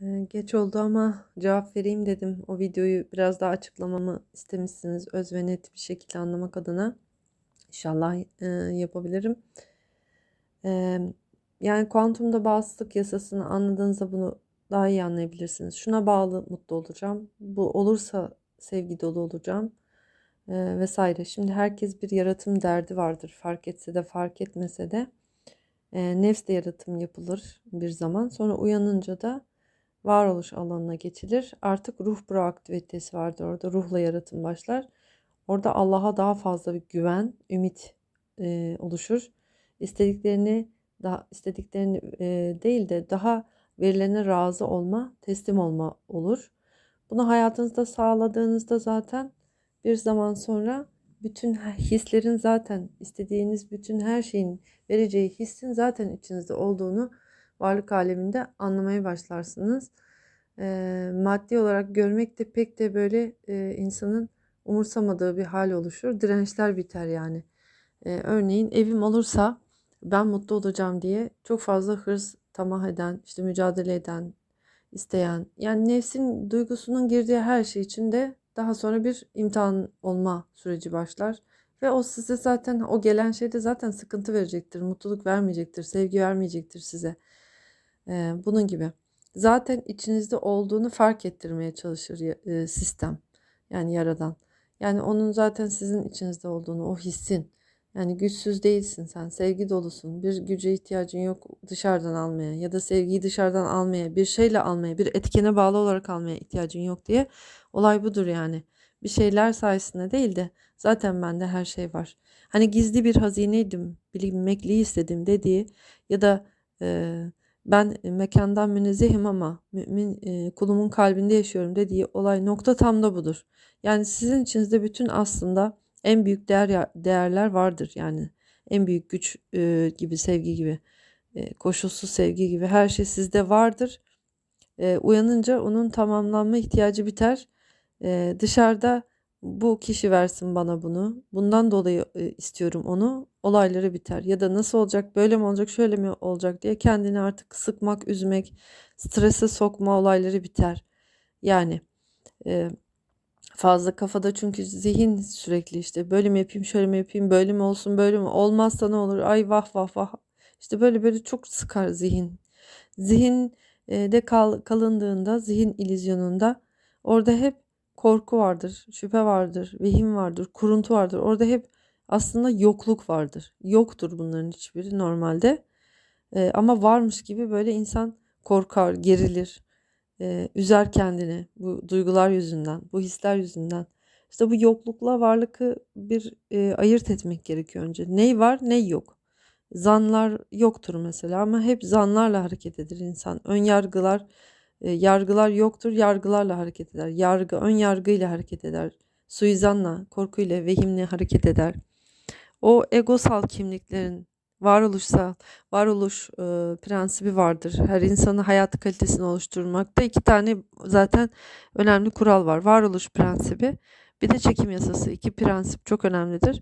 Eee, geç oldu ama cevap vereyim dedim. O videoyu biraz daha açıklamamı istemişsiniz. Öz net bir şekilde anlamak adına. İnşallah eee, yapabilirim. Eee, yani kuantumda bağımsızlık yasasını anladığınızda bunu daha iyi anlayabilirsiniz. Şuna bağlı mutlu olacağım. Bu olursa sevgi dolu olacağım. Eee, vesaire. Şimdi herkes bir yaratım derdi vardır. Fark etse de fark etmese de. Eee, nefs de yaratım yapılır bir zaman. Sonra uyanınca da varoluş alanına geçilir. Artık ruh proaktivitesi vardır orada. Ruhla yaratım başlar. Orada Allah'a daha fazla bir güven, ümit e, oluşur. İstediklerini daha istediklerini e, değil de daha verilene razı olma, teslim olma olur. Bunu hayatınızda sağladığınızda zaten bir zaman sonra bütün hislerin zaten istediğiniz bütün her şeyin vereceği hissin zaten içinizde olduğunu varlık aleminde anlamaya başlarsınız. E, maddi olarak görmek de pek de böyle e, insanın umursamadığı bir hal oluşur. Dirençler biter yani. E, örneğin evim olursa ben mutlu olacağım diye çok fazla hırs tamah eden, işte mücadele eden, isteyen. Yani nefsin duygusunun girdiği her şey için de daha sonra bir imtihan olma süreci başlar. Ve o size zaten o gelen şey de zaten sıkıntı verecektir, mutluluk vermeyecektir, sevgi vermeyecektir size. Ee, bunun gibi. Zaten içinizde olduğunu fark ettirmeye çalışır e, sistem. Yani yaradan. Yani onun zaten sizin içinizde olduğunu, o hissin. Yani güçsüz değilsin sen, sevgi dolusun. Bir güce ihtiyacın yok dışarıdan almaya ya da sevgiyi dışarıdan almaya, bir şeyle almaya, bir etkene bağlı olarak almaya ihtiyacın yok diye. Olay budur yani. Bir şeyler sayesinde değil de zaten bende her şey var. Hani gizli bir hazineydim, bilinmekliği istedim dediği ya da e, ben mekandan münezzehim ama mümin e, kulumun kalbinde yaşıyorum dediği olay nokta tam da budur. Yani sizin içinizde bütün aslında en büyük değer değerler vardır yani en büyük güç e, gibi sevgi gibi e, koşulsuz sevgi gibi her şey sizde vardır. E, uyanınca onun tamamlanma ihtiyacı biter. E, dışarıda bu kişi versin bana bunu. Bundan dolayı e, istiyorum onu. Olayları biter. Ya da nasıl olacak, böyle mi olacak, şöyle mi olacak diye kendini artık sıkmak, üzmek, strese sokma olayları biter. Yani e, fazla kafada çünkü zihin sürekli işte böyle mi yapayım, şöyle mi yapayım, böyle mi olsun, böyle mi olmazsa ne olur, ay vah vah vah. İşte böyle böyle çok sıkar zihin. Zihin e, de kal, kalındığında, zihin ilizyonunda orada hep korku vardır, şüphe vardır, vehim vardır, kuruntu vardır. Orada hep aslında yokluk vardır. Yoktur bunların hiçbiri normalde. Ee, ama varmış gibi böyle insan korkar, gerilir, e, üzer kendini bu duygular yüzünden, bu hisler yüzünden. İşte bu yoklukla varlıkı bir e, ayırt etmek gerekiyor önce. Ney var, ney yok. Zanlar yoktur mesela ama hep zanlarla hareket eder insan. Ön yargılar e, yargılar yoktur, yargılarla hareket eder. Yargı, ön yargıyla hareket eder. Suizanla, korkuyla, vehimle hareket eder. O egosal kimliklerin varoluşsal, varoluş e, prensibi vardır. Her insanın hayat kalitesini oluşturmakta iki tane zaten önemli kural var. Varoluş prensibi, bir de çekim yasası. İki prensip çok önemlidir.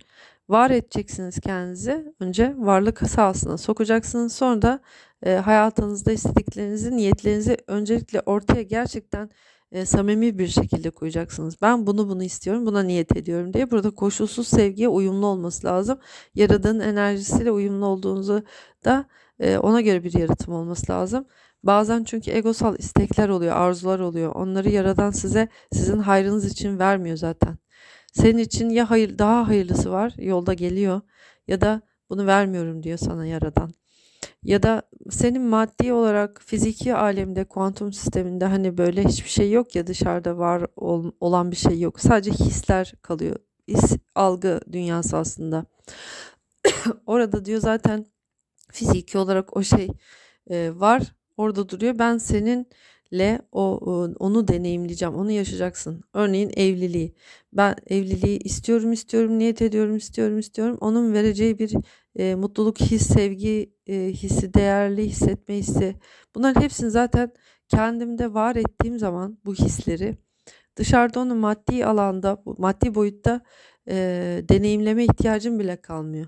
Var edeceksiniz kendinizi. Önce varlık sahasına sokacaksınız. Sonra da e, hayatınızda istediklerinizi, niyetlerinizi öncelikle ortaya gerçekten e, samimi bir şekilde koyacaksınız. Ben bunu bunu istiyorum, buna niyet ediyorum diye. Burada koşulsuz sevgiye uyumlu olması lazım. Yaradığın enerjisiyle uyumlu olduğunuzu da e, ona göre bir yaratım olması lazım. Bazen çünkü egosal istekler oluyor, arzular oluyor. Onları yaradan size sizin hayrınız için vermiyor zaten. Senin için ya hayır daha hayırlısı var, yolda geliyor ya da bunu vermiyorum diyor sana yaradan. Ya da senin maddi olarak fiziki alemde, kuantum sisteminde hani böyle hiçbir şey yok ya dışarıda var ol, olan bir şey yok. Sadece hisler kalıyor. His, algı dünyası aslında. Orada diyor zaten fiziki olarak o şey e, var. Orada duruyor. Ben seninle o onu deneyimleyeceğim. Onu yaşayacaksın. Örneğin evliliği. Ben evliliği istiyorum, istiyorum, niyet ediyorum, istiyorum, istiyorum. Onun vereceği bir e, mutluluk, his, sevgi e, hissi, değerli hissetme hissi. Bunların hepsini zaten kendimde var ettiğim zaman bu hisleri dışarıda onu maddi alanda, maddi boyutta e, deneyimleme ihtiyacım bile kalmıyor.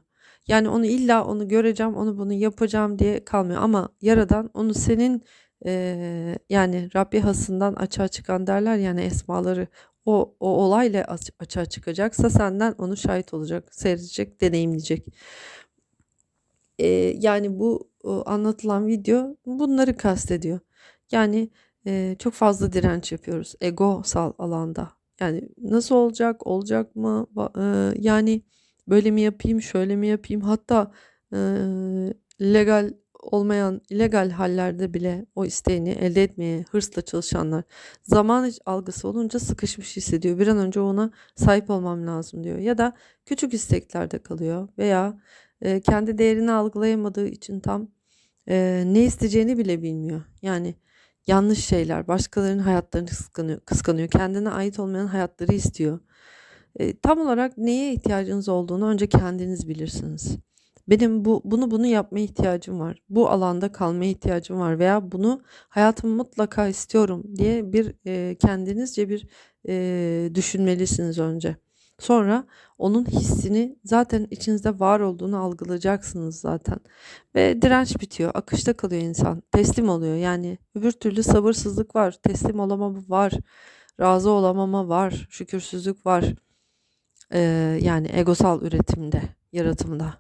Yani onu illa onu göreceğim, onu bunu yapacağım diye kalmıyor. Ama Yaradan onu senin Eee, yani Rabbi hasından açığa çıkan derler yani esmaları o, o olayla aç- açığa çıkacaksa senden onu şahit olacak, seyredecek, deneyimleyecek. Eee, yani bu o, anlatılan video bunları kastediyor. Yani eee, çok fazla direnç yapıyoruz egosal alanda. Yani nasıl olacak, olacak mı? Eee, yani böyle mi yapayım, şöyle mi yapayım? Hatta eee, legal olmayan illegal hallerde bile o isteğini elde etmeye hırsla çalışanlar zaman algısı olunca sıkışmış hissediyor. Bir an önce ona sahip olmam lazım diyor. Ya da küçük isteklerde kalıyor veya e, kendi değerini algılayamadığı için tam e, ne isteyeceğini bile bilmiyor. Yani yanlış şeyler, başkalarının hayatlarını kıskanıyor, kıskanıyor. Kendine ait olmayan hayatları istiyor. E, tam olarak neye ihtiyacınız olduğunu önce kendiniz bilirsiniz. Benim bu bunu bunu yapmaya ihtiyacım var. Bu alanda kalmaya ihtiyacım var veya bunu hayatım mutlaka istiyorum diye bir e, kendinizce bir e, düşünmelisiniz önce. Sonra onun hissini zaten içinizde var olduğunu algılayacaksınız zaten. Ve direnç bitiyor, akışta kalıyor insan, teslim oluyor. Yani öbür türlü sabırsızlık var, teslim olamama var, razı olamama var, şükürsüzlük var. Yani egosal üretimde, yaratımda.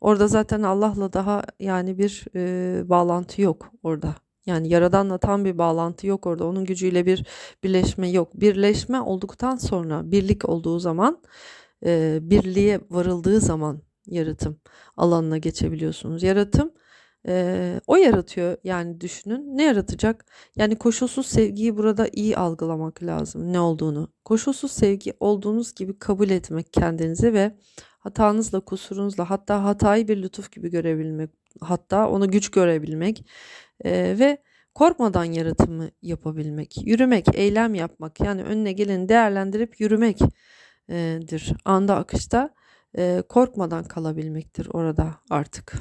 Orada zaten Allah'la daha yani bir e, bağlantı yok orada. Yani Yaradan'la tam bir bağlantı yok orada. Onun gücüyle bir birleşme yok. Birleşme olduktan sonra, birlik olduğu zaman, e, birliğe varıldığı zaman yaratım alanına geçebiliyorsunuz. Yaratım e, o yaratıyor yani düşünün. Ne yaratacak? Yani koşulsuz sevgiyi burada iyi algılamak lazım ne olduğunu. Koşulsuz sevgi olduğunuz gibi kabul etmek kendinizi ve hatanızla, kusurunuzla hatta hatayı bir lütuf gibi görebilmek, hatta onu güç görebilmek e, ve korkmadan yaratımı yapabilmek, yürümek, eylem yapmak yani önüne geleni değerlendirip yürümektir. Anda akışta korkmadan kalabilmektir orada artık.